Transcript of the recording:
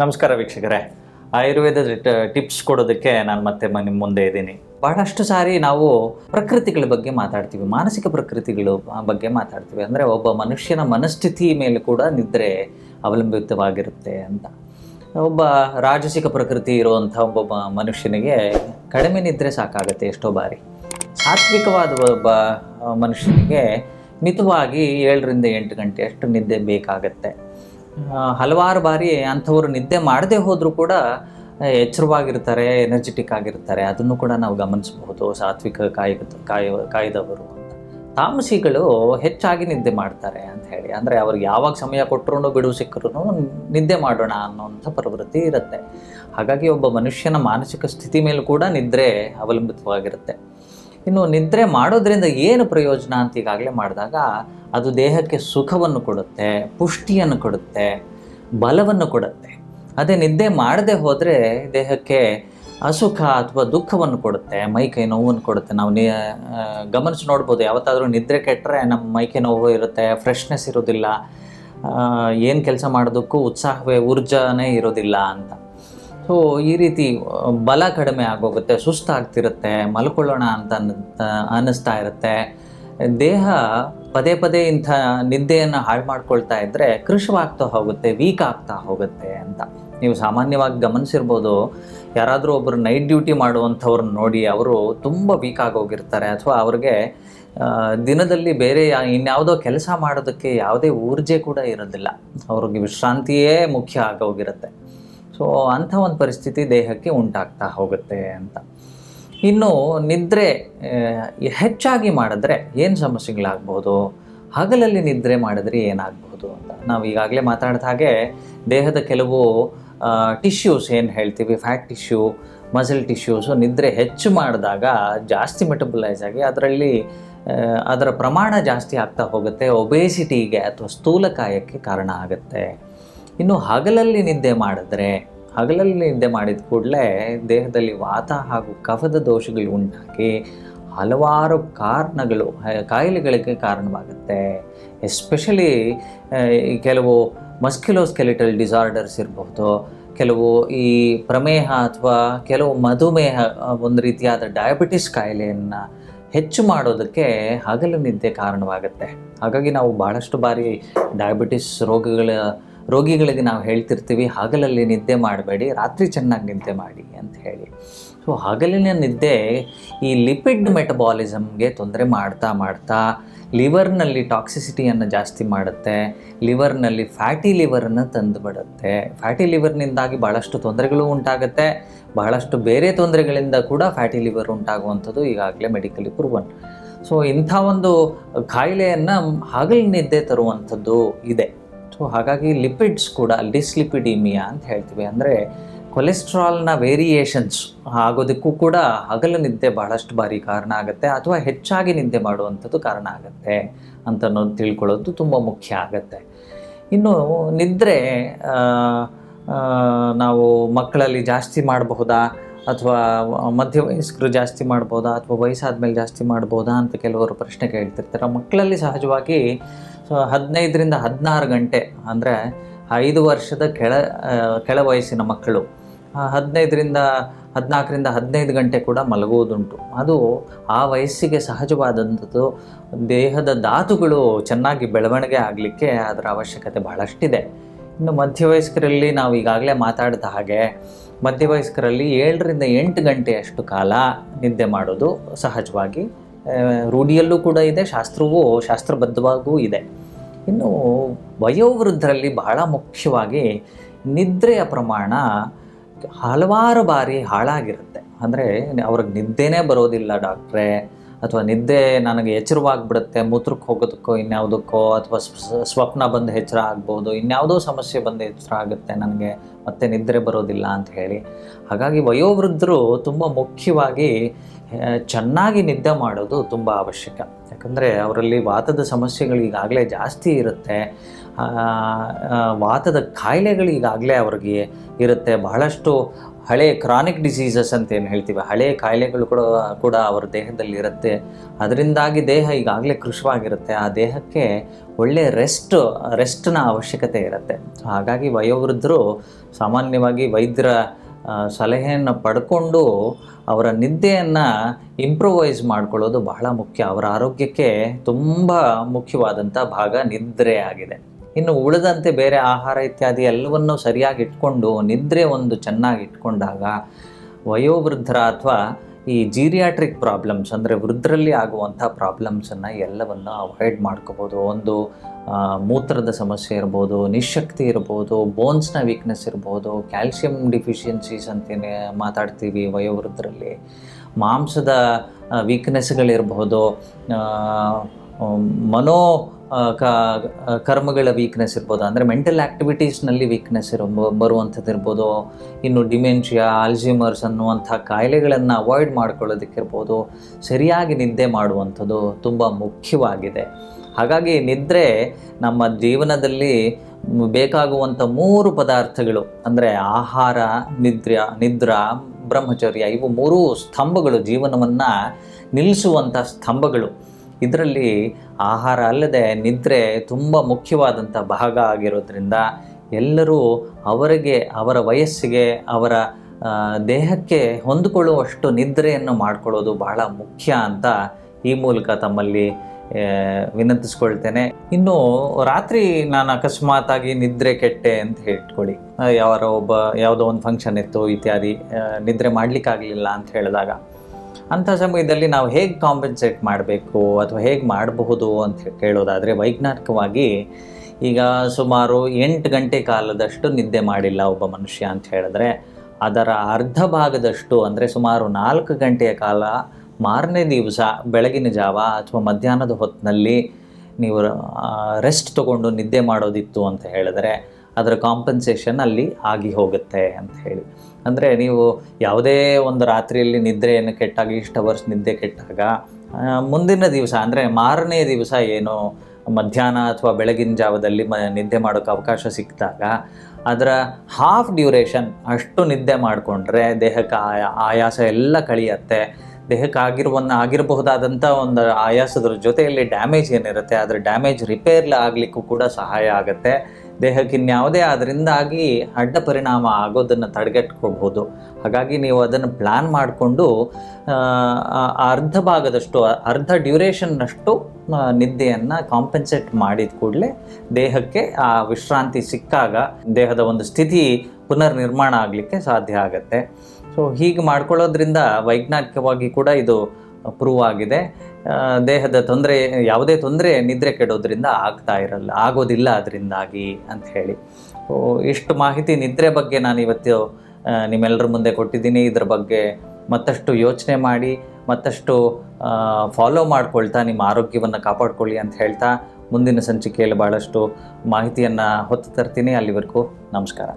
ನಮಸ್ಕಾರ ವೀಕ್ಷಕರೇ. ಆಯುರ್ವೇದ ಟಿಪ್ಸ್ ಕೊಡೋದಕ್ಕೆ ನಾನು ಮತ್ತೆ ನಿಮ್ಮ ಮುಂದೆ ಇದ್ದೀನಿ. ಬಹಳಷ್ಟು ಸಾರಿ ನಾವು ಪ್ರಕೃತಿಗಳ ಬಗ್ಗೆ ಮಾತಾಡ್ತೀವಿ. ಮಾನಸಿಕ ಪ್ರಕೃತಿಗಳು ಬಗ್ಗೆ ಮಾತಾಡ್ತೀವಿ. ಅಂದರೆ ಒಬ್ಬ ಮನುಷ್ಯನ ಮನಸ್ಥಿತಿ ಮೇಲೆ ಕೂಡ ನಿದ್ರೆ ಅವಲಂಬಿತವಾಗಿರುತ್ತೆ ಅಂತ. ಒಬ್ಬ ರಾಜಸಿಕ ಪ್ರಕೃತಿ ಇರುವಂಥ ಒಬ್ಬ ಮನುಷ್ಯನಿಗೆ ಕಡಿಮೆ ನಿದ್ರೆ ಸಾಕಾಗುತ್ತೆ ಎಷ್ಟೋ ಬಾರಿ. ಸಾತ್ವಿಕವಾದ ಒಬ್ಬ ಮನುಷ್ಯನಿಗೆ ಮಿತವಾಗಿ ಏಳರಿಂದ ಎಂಟು ಗಂಟೆ ಅಷ್ಟು ನಿದ್ದೆ ಬೇಕಾಗತ್ತೆ. ಹಲವಾರು ಬಾರಿ ಅಂಥವ್ರು ನಿದ್ದೆ ಮಾಡದೆ ಹೋದರೂ ಕೂಡ ಎಚ್ಚರವಾಗಿರ್ತಾರೆ ಎನರ್ಜೆಟಿಕ್ ಆಗಿರ್ತಾರೆ. ಅದನ್ನು ಕೂಡ ನಾವು ಗಮನಿಸಬಹುದು, ಸಾತ್ವಿಕ ಕಾಯ ಕಾಯ ಕಾಯ್ದವರು ತಾಮಸಿಗಳು ಹೆಚ್ಚಾಗಿ ನಿದ್ದೆ ಮಾಡ್ತಾರೆ ಅಂತ ಹೇಳಿ. ಅಂದರೆ ಅವ್ರಿಗೆ ಯಾವಾಗ ಸಮಯ ಕೊಟ್ಟರು ಬಿಡುವು ಸಿಕ್ಕರೂ ನಿದ್ದೆ ಮಾಡೋಣ ಅನ್ನೋಂಥ ಪ್ರವೃತ್ತಿ ಇರುತ್ತೆ. ಹಾಗಾಗಿ ಒಬ್ಬ ಮನುಷ್ಯನ ಮಾನಸಿಕ ಸ್ಥಿತಿ ಮೇಲೂ ಕೂಡ ನಿದ್ರೆ ಅವಲಂಬಿತವಾಗಿರುತ್ತೆ. ಇನ್ನು ನಿದ್ರೆ ಮಾಡೋದ್ರಿಂದ ಏನು ಪ್ರಯೋಜನ ಅಂತ ಈಗಾಗಲೇ ಮಾಡಿದಾಗ ಅದು ದೇಹಕ್ಕೆ ಸುಖವನ್ನು ಕೊಡುತ್ತೆ, ಪುಷ್ಟಿಯನ್ನು ಕೊಡುತ್ತೆ, ಬಲವನ್ನು ಕೊಡುತ್ತೆ. ಅದೇ ನಿದ್ದೆ ಮಾಡದೆ ಹೋದರೆ ದೇಹಕ್ಕೆ ಅಸುಖ ಅಥವಾ ದುಃಖವನ್ನು ಕೊಡುತ್ತೆ, ಮೈ ಕೈ ನೋವನ್ನು ಕೊಡುತ್ತೆ. ನಾವು ನಿ ಗಮನಿಸಿ ನೋಡ್ಬೋದು, ಯಾವತ್ತಾದರೂ ನಿದ್ರೆ ಕೆಟ್ಟರೆ ನಮ್ಮ ಮೈ ಕೈ ನೋವು ಇರುತ್ತೆ ಫ್ರೆಶ್ನೆಸ್ ಇರೋದಿಲ್ಲ ಏನು ಕೆಲಸ ಮಾಡೋದಕ್ಕೂ ಉತ್ಸಾಹವೇ, ಊರ್ಜಾನೇ ಇರೋದಿಲ್ಲ ಅಂತ. ಸೊ ಈ ರೀತಿ ಬಲ ಕಡಿಮೆ ಆಗೋಗುತ್ತೆ, ಸುಸ್ತಾಗ್ತಿರುತ್ತೆ, ಮಲ್ಕೊಳ್ಳೋಣ ಅಂತ ಅನ್- ಅನ್ನಿಸ್ತಾ ಇರುತ್ತೆ. ದೇಹ ಪದೇ ಪದೇ ಇಂಥ ನಿದ್ದೆಯನ್ನು ಹಾಳು ಮಾಡ್ಕೊಳ್ತಾ ಇದ್ದರೆ ಕೃಶವಾಗ್ತಾ ಹೋಗುತ್ತೆ, ವೀಕ್ ಆಗ್ತಾ ಹೋಗುತ್ತೆ ಅಂತ. ನೀವು ಸಾಮಾನ್ಯವಾಗಿ ಗಮನಿಸಿರ್ಬೋದು, ಯಾರಾದರೂ ಒಬ್ಬರು ನೈಟ್ ಡ್ಯೂಟಿ ಮಾಡುವಂಥವ್ರನ್ನ ನೋಡಿ ಅವರು ತುಂಬ ವೀಕ್ ಆಗೋಗಿರ್ತಾರೆ ಅಥವಾ ಅವ್ರಿಗೆ ದಿನದಲ್ಲಿ ಬೇರೆ ಇನ್ಯಾವುದೋ ಕೆಲಸ ಮಾಡೋದಕ್ಕೆ ಯಾವುದೇ ಊರ್ಜೆ ಕೂಡ ಇರೋದಿಲ್ಲ. ಅವ್ರಿಗೆ ವಿಶ್ರಾಂತಿಯೇ ಮುಖ್ಯ ಆಗೋಗಿರುತ್ತೆ ಸೊ ಅಂಥ ಒಂದು ಪರಿಸ್ಥಿತಿ ದೇಹಕ್ಕೆ ಉಂಟಾಗ್ತಾ ಹೋಗುತ್ತೆ ಅಂತ. ಇನ್ನು ನಿದ್ರೆ ಹೆಚ್ಚಾಗಿ ಮಾಡಿದ್ರೆ ಏನು ಸಮಸ್ಯೆಗಳಾಗ್ಬೋದು? ಹಗಲಲ್ಲಿ ನಿದ್ರೆ ಮಾಡಿದ್ರೆ ಏನಾಗಬಹುದು ಅಂತ. ನಾವು ಈಗಾಗಲೇ ಮಾತಾಡಿದ ಹಾಗೆ ದೇಹದ ಕೆಲವು ಟಿಶ್ಯೂಸ್ ಏನು ಹೇಳ್ತೀವಿ? ಫ್ಯಾಟ್ ಟಿಶ್ಯೂ ಮಸಲ್ ಟಿಶ್ಯೂಸು ನಿದ್ರೆ ಹೆಚ್ಚು ಮಾಡಿದಾಗ ಜಾಸ್ತಿ ಮೆಟಬಲೈಸ್ ಆಗಿ ಅದರಲ್ಲಿ ಅದರ ಪ್ರಮಾಣ ಜಾಸ್ತಿ ಆಗ್ತಾ ಹೋಗುತ್ತೆ. ಒಬೇಸಿಟಿಗೆ ಅಥವಾ ಸ್ಥೂಲಕಾಯಕ್ಕೆ ಕಾರಣ ಆಗುತ್ತೆ. ಇನ್ನು ಹಗಲಲ್ಲಿ ನಿದ್ದೆ ಮಾಡಿದ್ರೆ ಹಗಲಲ್ಲಿ ನಿದ್ದೆ ಮಾಡಿದ ಕೂಡಲೇ ದೇಹದಲ್ಲಿ ವಾತ ಹಾಗೂ ಕಫದ ದೋಷಗಳು ಉಂಟಾಗಿ ಹಲವಾರು ಕಾರಣಗಳು ಕಾಯಿಲೆಗಳಿಗೆ ಕಾರಣವಾಗುತ್ತೆ. ಎಸ್ಪೆಷಲಿ ಕೆಲವು ಮಸ್ಕ್ಯುಲೋಸ್ಕೆಲಿಟಲ್ ಡಿಸಾರ್ಡರ್ಸ್ ಇರಬಹುದು, ಕೆಲವು ಈ ಪ್ರಮೇಹ ಅಥವಾ ಕೆಲವು ಮಧುಮೇಹ ಒಂದು ರೀತಿಯಾದ ಡಯಾಬಿಟಿಸ್ ಕಾಯಿಲೆಯನ್ನು ಹೆಚ್ಚು ಮಾಡೋದಕ್ಕೆ ಹಗಲು ನಿದ್ದೆ ಕಾರಣವಾಗುತ್ತೆ. ಹಾಗಾಗಿ ನಾವು ಭಾಳಷ್ಟು ಬಾರಿ ಡಯಾಬಿಟಿಸ್ ರೋಗಗಳ ರೋಗಿಗಳಿಗೆ ನಾವು ಹೇಳ್ತಿರ್ತೀವಿ, ಹಗಲಲ್ಲಿ ನಿದ್ದೆ ಮಾಡಬೇಡಿ, ರಾತ್ರಿ ಚೆನ್ನಾಗಿ ನಿದ್ದೆ ಮಾಡಿ ಅಂತ ಹೇಳಿ. ಸೊ ಹಗಲಿನ ನಿದ್ದೆ ಈ ಲಿಪಿಡ್ ಮೆಟಬಾಲಿಸಮ್ಗೆ ತೊಂದರೆ ಮಾಡ್ತಾ ಮಾಡ್ತಾ ಲಿವರ್ನಲ್ಲಿ ಟಾಕ್ಸಿಸಿಟಿಯನ್ನು ಜಾಸ್ತಿ ಮಾಡುತ್ತೆ, ಲಿವರ್ನಲ್ಲಿ ಫ್ಯಾಟಿ ಲಿವರನ್ನು ತಂದು ಬಿಡುತ್ತೆ. ಫ್ಯಾಟಿ ಲಿವರ್ನಿಂದಾಗಿ ಭಾಳಷ್ಟು ತೊಂದರೆಗಳು ಉಂಟಾಗುತ್ತೆ, ಬಹಳಷ್ಟು ಬೇರೆ ತೊಂದರೆಗಳಿಂದ ಕೂಡ ಫ್ಯಾಟಿ ಲಿವರ್ ಉಂಟಾಗುವಂಥದ್ದು ಈಗಾಗಲೇ ಮೆಡಿಕಲಿ ಪ್ರೂವನ್. ಸೊ ಇಂಥ ಒಂದು ಕಾಯಿಲೆಯನ್ನು ಹಗಲಿನಿದ್ದೆ ತರುವಂಥದ್ದು ಇದೆ. ಸೊ ಹಾಗಾಗಿ ಲಿಪಿಡ್ಸ್ ಕೂಡ ಡಿಸ್ಲಿಪಿಡಿಮಿಯಾ ಅಂತ ಹೇಳ್ತೀವಿ. ಅಂದರೆ ಕೊಲೆಸ್ಟ್ರಾಲ್ನ ವೇರಿಯೇಷನ್ಸ್ ಆಗೋದಕ್ಕೂ ಕೂಡ ಹಗಲು ನಿದ್ದೆ ಬಹಳಷ್ಟು ಬಾರಿ ಕಾರಣ ಆಗುತ್ತೆ, ಅಥವಾ ಹೆಚ್ಚಾಗಿ ನಿದ್ದೆ ಮಾಡುವಂಥದ್ದು ಕಾರಣ ಆಗುತ್ತೆ ಅಂತ ಅನ್ನೋದು ತಿಳ್ಕೊಳ್ಳೋದು ತುಂಬ ಮುಖ್ಯ ಆಗುತ್ತೆ. ಇನ್ನು ನಿದ್ರೆ ನಾವು ಮಕ್ಕಳಲ್ಲಿ ಜಾಸ್ತಿ ಮಾಡಬಹುದಾ? ಅಥವಾ ಮಧ್ಯ ವಯಸ್ಕರು ಜಾಸ್ತಿ ಮಾಡ್ಬೋದಾ ಅಥವಾ ವಯಸ್ಸಾದ್ಮೇಲೆ ಜಾಸ್ತಿ ಮಾಡ್ಬೋದಾ ಅಂತ ಕೆಲವರು ಪ್ರಶ್ನೆ ಕೇಳ್ತಿರ್ತಾರೆ. ಮಕ್ಕಳಲ್ಲಿ ಸಹಜವಾಗಿ ಹದಿನೈದರಿಂದ ಹದಿನಾರು ಗಂಟೆ, ಅಂದರೆ ಐದು ವರ್ಷದ ಕೆಳ ಕೆಳ ವಯಸ್ಸಿನ ಮಕ್ಕಳು ಹದಿನೈದರಿಂದ, ಹದಿನಾಲ್ಕರಿಂದ ಹದಿನೈದು ಗಂಟೆ ಕೂಡ ಮಲಗುವುದುಂಟು. ಅದು ಆ ವಯಸ್ಸಿಗೆ ಸಹಜವಾದಂಥದ್ದು, ದೇಹದ ಧಾತುಗಳು ಚೆನ್ನಾಗಿ ಬೆಳವಣಿಗೆ ಆಗಲಿಕ್ಕೆ ಅದರ ಅವಶ್ಯಕತೆ ಬಹಳಷ್ಟಿದೆ. ಇನ್ನು ಮಧ್ಯವಯಸ್ಕರಲ್ಲಿ ನಾವು ಈಗಾಗಲೇ ಮಾತಾಡಿದ ಹಾಗೆ ಮಧ್ಯವಯಸ್ಕರಲ್ಲಿ ಏಳರಿಂದ ಎಂಟು ಗಂಟೆಯಷ್ಟು ಕಾಲ ನಿದ್ದೆ ಮಾಡೋದು ಸಹಜವಾಗಿ ರೂಢಿಯಲ್ಲೂ ಕೂಡ ಇದೆ, ಶಾಸ್ತ್ರವೂ, ಶಾಸ್ತ್ರಬದ್ಧವಾಗೂ ಇದೆ. ಇನ್ನು ವಯೋವೃದ್ಧರಲ್ಲಿ ಬಹಳ ಮುಖ್ಯವಾಗಿ ನಿದ್ರೆಯ ಪ್ರಮಾಣ ಹಲವಾರು ಬಾರಿ ಹಾಳಾಗಿರುತ್ತೆ. ಅಂದರೆ ಅವ್ರಿಗೆ ನಿದ್ದೆನೇ ಬರೋದಿಲ್ಲ ಡಾಕ್ಟ್ರೇ. ಅಥವಾ ನಿದ್ದೆ ನನಗೆ ಎಚ್ಚರವಾಗ್ಬಿಡುತ್ತೆ, ಮೂತ್ರಕ್ಕೆ ಹೋಗೋದಕ್ಕೋ, ಇನ್ಯಾವುದಕ್ಕೋ, ಅಥವಾ ಸ್ವಪ್ನ ಬಂದು ಎಚ್ಚರ ಆಗ್ಬೋದು, ಇನ್ಯಾವುದೋ ಸಮಸ್ಯೆ ಬಂದು ಎಚ್ಚರ ಆಗುತ್ತೆ ನನಗೆ ಮತ್ತೆ ನಿದ್ರೆ ಬರೋದಿಲ್ಲ ಅಂತ ಹೇಳಿ. ಹಾಗಾಗಿ ವಯೋವೃದ್ಧರು ತುಂಬ ಮುಖ್ಯವಾಗಿ ಚೆನ್ನಾಗಿ ನಿದ್ದೆ ಮಾಡೋದು ತುಂಬ ಅವಶ್ಯಕ. ಯಾಕಂದರೆ ಅವರಲ್ಲಿ ವಾತದ ಸಮಸ್ಯೆಗಳು ಈಗಾಗಲೇ ಜಾಸ್ತಿ ಇರುತ್ತೆ. ವಾತದ ಕಾಯಿಲೆಗಳು ಈಗಾಗಲೇ ಅವ್ರಿಗೆ ಇರುತ್ತೆ. ಬಹಳಷ್ಟು ಹಳೆ ಕ್ರಾನಿಕ್ ಡಿಸೀಸಸ್ ಅಂತ ಏನು ಹೇಳ್ತೀವಿ, ಹಳೆ ಕಾಯಿಲೆಗಳು ಕೂಡ ಕೂಡ ಅವರ ದೇಹದಲ್ಲಿ ಇರುತ್ತೆ ಅದರಿಂದಾಗಿ ದೇಹ ಈಗಾಗಲೇ ಕೃಶವಾಗಿರುತ್ತೆ ಆ ದೇಹಕ್ಕೆ ಒಳ್ಳೆಯ ರೆಸ್ಟ್ ರೆಸ್ಟ್ನ ಅವಶ್ಯಕತೆ ಇರುತ್ತೆ. ಹಾಗಾಗಿ ವಯೋವೃದ್ಧರು ಸಾಮಾನ್ಯವಾಗಿ ವೈದ್ಯರ ಸಲಹೆಯನ್ನು ಪಡ್ಕೊಂಡು ಅವರ ನಿದ್ದೆಯನ್ನು ಇಂಪ್ರೂವೈಸ್ ಮಾಡ್ಕೊಳ್ಳೋದು ಬಹಳ ಮುಖ್ಯ. ಅವರ ಆರೋಗ್ಯಕ್ಕೆ ತುಂಬ ಮುಖ್ಯವಾದಂಥ ಭಾಗ ನಿದ್ರೆ ಆಗಿದೆ. ಇನ್ನು ಉಳಿದಂತೆ ಬೇರೆ ಆಹಾರ ಇತ್ಯಾದಿ ಎಲ್ಲವನ್ನೂ ಸರಿಯಾಗಿ ಇಟ್ಕೊಂಡು, ನಿದ್ರೆ ಒಂದು ಚೆನ್ನಾಗಿ ಇಟ್ಕೊಂಡಾಗ ವಯೋವೃದ್ಧರ ಅಥವಾ ಈ ಜೀರಿಯಾಟ್ರಿಕ್ ಪ್ರಾಬ್ಲಮ್ಸ್ ಅಂದರೆ ವೃದ್ಧರಲ್ಲಿ ಆಗುವಂಥ ಪ್ರಾಬ್ಲಮ್ಸನ್ನು ಎಲ್ಲವನ್ನು ಅವಾಯ್ಡ್ ಮಾಡ್ಕೋಬೋದು. ಒಂದು ಮೂತ್ರದ ಸಮಸ್ಯೆ ಇರ್ಬೋದು, ನಿಶಕ್ತಿ ಇರ್ಬೋದು ಬೋನ್ಸ್ನ ವೀಕ್ನೆಸ್ ಇರ್ಬೋದು ಕ್ಯಾಲ್ಸಿಯಂ ಡಿಫಿಷಿಯನ್ಸೀಸ್ ಅಂತೇನೆ ಮಾತಾಡ್ತೀವಿ ವಯೋವೃದ್ಧರಲ್ಲಿ. ಮಾಂಸದ ವೀಕ್ನೆಸ್ಗಳಿರ್ಬೋದು ಮನೋ ಕರ್ಮಗಳ ವೀಕ್ನೆಸ್ ಇರ್ಬೋದು, ಅಂದರೆ ಮೆಂಟಲ್ ಆ್ಯಕ್ಟಿವಿಟೀಸ್ನಲ್ಲಿ ವೀಕ್ನೆಸ್ ಇರೋ ಬರುವಂಥದ್ದು ಇರ್ಬೋದು ಇನ್ನು ಡಿಮೆನ್ಷಿಯಾ ಆಲ್ಜಿಮರ್ಸ್ ಅನ್ನುವಂಥ ಕಾಯಿಲೆಗಳನ್ನು ಅವಾಯ್ಡ್ ಮಾಡ್ಕೊಳ್ಳೋದಕ್ಕಿರ್ಬೋದು, ಸರಿಯಾಗಿ ನಿದ್ದೆ ಮಾಡುವಂಥದ್ದು ತುಂಬ ಮುಖ್ಯವಾಗಿದೆ. ಹಾಗಾಗಿ ನಿದ್ರೆ ನಮ್ಮ ಜೀವನದಲ್ಲಿ ಬೇಕಾಗುವಂಥ ಮೂರು ಪದಾರ್ಥಗಳು, ಅಂದರೆ ಆಹಾರ ನಿದ್ರ ನಿದ್ರಾ, ಬ್ರಹ್ಮಚರ್ಯ, ಇವು ಮೂರು ಸ್ತಂಭಗಳು, ಜೀವನವನ್ನು ನಿಲ್ಲಿಸುವಂಥ ಸ್ತಂಭಗಳು. ಇದರಲ್ಲಿ ಆಹಾರ ಅಲ್ಲದೆ ನಿದ್ರೆ ತುಂಬ ಮುಖ್ಯವಾದಂಥ ಭಾಗ ಆಗಿರೋದ್ರಿಂದ ಎಲ್ಲರೂ ಅವರಿಗೆ, ಅವರ ವಯಸ್ಸಿಗೆ, ಅವರ ದೇಹಕ್ಕೆ ಹೊಂದಿಕೊಳ್ಳುವಷ್ಟು ನಿದ್ರೆಯನ್ನು ಮಾಡ್ಕೊಳ್ಳೋದು ಬಹಳ ಮುಖ್ಯ ಅಂತ ಈ ಮೂಲಕ ತಮ್ಮಲ್ಲಿ ವಿನಂತಿಸ್ಕೊಳ್ತೇನೆ. ಇನ್ನು ರಾತ್ರಿ ನಾನು ಅಕಸ್ಮಾತಾಗಿ ನಿದ್ರೆ ಕೆಟ್ಟೆ ಅಂತ ಹೇಳ್ಕೊಳ್ಳಿ. ಯಾವ ಒಬ್ಬ ಯಾವುದೋ ಒಂದು ಫಂಕ್ಷನ್ ಇತ್ತು ಇತ್ಯಾದಿ ನಿದ್ರೆ ಮಾಡಲಿಕ್ಕಾಗಲಿಲ್ಲ ಅಂತ ಹೇಳಿದಾಗ ಅಂಥ ಸಮಯದಲ್ಲಿ ನಾವು ಹೇಗೆ ಕಾಂಪೆನ್ಸೇಟ್ ಮಾಡಬೇಕು ಅಥವಾ ಹೇಗೆ ಮಾಡಬಹುದು ಅಂತ ಕೇಳೋದಾದರೆ ವೈಜ್ಞಾನಿಕವಾಗಿ ಈಗ ಸುಮಾರು ಎಂಟು ಗಂಟೆ ಕಾಲದಷ್ಟು ನಿದ್ದೆ ಮಾಡಿಲ್ಲ ಒಬ್ಬ ಮನುಷ್ಯ ಅಂತ ಹೇಳಿದ್ರೆ, ಅದರ ಅರ್ಧ ಭಾಗದಷ್ಟು ಅಂದರೆ ಸುಮಾರು ನಾಲ್ಕು ಗಂಟೆಯ ಕಾಲ ಮಾರನೇ ದಿವಸ ಬೆಳಗಿನ ಜಾವ ಅಥವಾ ಮಧ್ಯಾಹ್ನದ ಹೊತ್ತಿನಲ್ಲಿ ನೀವು ರೆಸ್ಟ್ ತಗೊಂಡು ನಿದ್ದೆ ಮಾಡೋದಿತ್ತು ಅಂತ ಹೇಳಿದ್ರೆ ಅದರ ಕಾಂಪನ್ಸೇಷನ್ ಅಲ್ಲಿ ಆಗಿ ಹೋಗುತ್ತೆ ಅಂತ ಹೇಳಿ. ಅಂದರೆ ನೀವು ಯಾವುದೇ ಒಂದು ರಾತ್ರಿಯಲ್ಲಿ ನಿದ್ರೆಯನ್ನು ಕೆಟ್ಟಾಗ, ಇಷ್ಟು ವರ್ಷ ನಿದ್ದೆ ಕೆಟ್ಟಾಗ ಮುಂದಿನ ದಿವಸ, ಅಂದರೆ ಮಾರನೇ ದಿವಸ ಏನು, ಮಧ್ಯಾಹ್ನ ಅಥವಾ ಬೆಳಗಿನ ಜಾವದಲ್ಲಿ ಮ, ನಿದ್ದೆ ಮಾಡೋಕ್ಕೆ ಅವಕಾಶ ಸಿಕ್ಕಿದಾಗ, ಅದರ ಹಾಫ್ ಡ್ಯೂರೇಷನ್ ಅಷ್ಟು ನಿದ್ದೆ ಮಾಡಿಕೊಂಡ್ರೆ ದೇಹಕ್ಕೆ ಆಯ, ಆಯಾಸ ಎಲ್ಲ ಕಳಿಯತ್ತೆ. ದೇಹಕ್ಕೆ ಆಗಿರುವನ್ನ ಆಗಿರಬಹುದಾದಂಥ ಒಂದು ಆಯಾಸದ ಜೊತೆಯಲ್ಲಿ ಡ್ಯಾಮೇಜ್ ಏನಿರುತ್ತೆ, ಅದರ ಡ್ಯಾಮೇಜ್ ರಿಪೇರ್ ಆಗಲಿಕ್ಕೂ ಕೂಡ ಸಹಾಯ ಆಗುತ್ತೆ. ದೇಹಕ್ಕೆ ಇನ್ಯಾವುದೇ ಅದರಿಂದಾಗಿ ಅಡ್ಡ ಪರಿಣಾಮ ಆಗೋದನ್ನು ತಡೆಗಟ್ಕೋಬಹುದು. ಹಾಗಾಗಿ ನೀವು ಅದನ್ನು ಪ್ಲ್ಯಾನ್ ಮಾಡಿಕೊಂಡು ಅರ್ಧ ಭಾಗದಷ್ಟು ಅರ್ಧ ಡ್ಯೂರೇಷನ್ನಷ್ಟು ನಿದ್ದೆಯನ್ನು ಕಾಂಪೆನ್ಸೇಟ್ ಮಾಡಿದ ಕೂಡಲೇ ದೇಹಕ್ಕೆ ಆ ವಿಶ್ರಾಂತಿ ಸಿಕ್ಕಾಗ ದೇಹದ ಒಂದು ಸ್ಥಿತಿ ಪುನರ್ನಿರ್ಮಾಣ ಆಗಲಿಕ್ಕೆ ಸಾಧ್ಯ ಆಗುತ್ತೆ. ಸೊ ಹೀಗೆ ಮಾಡ್ಕೊಳ್ಳೋದ್ರಿಂದ ವೈಜ್ಞಾನಿಕವಾಗಿ ಕೂಡ ಇದು ಪ್ರೂವ್ ಆಗಿದೆ. ದೇಹದ ತೊಂದರೆ, ಯಾವುದೇ ತೊಂದರೆ ನಿದ್ರೆ ಕೆಡೋದ್ರಿಂದ ಆಗ್ತಾ ಇರಲ್ಲ, ಆಗೋದಿಲ್ಲ ಅದರಿಂದಾಗಿ ಅಂತ ಹೇಳಿ. ಇಷ್ಟು ಮಾಹಿತಿ ನಿದ್ರೆ ಬಗ್ಗೆ ನಾನು ಇವತ್ತು ನಿಮ್ಮೆಲ್ಲರ ಮುಂದೆ ಕೊಟ್ಟಿದ್ದೀನಿ. ಇದ್ರ ಬಗ್ಗೆ ಮತ್ತಷ್ಟು ಯೋಚನೆ ಮಾಡಿ, ಮತ್ತಷ್ಟು ಫಾಲೋ ಮಾಡ್ಕೊಳ್ತಾ, ನಿಮ್ಮ ಆರೋಗ್ಯವನ್ನು ಕಾಪಾಡ್ಕೊಳ್ಳಿ ಅಂತ ಹೇಳ್ತಾ ಮುಂದಿನ ಸಂಚಿಕೆಯಲ್ಲಿ ಭಾಳಷ್ಟು ಮಾಹಿತಿಯನ್ನು ಹೊತ್ತು ತರ್ತೀನಿ. ಅಲ್ಲಿವರೆಗೂ ನಮಸ್ಕಾರ.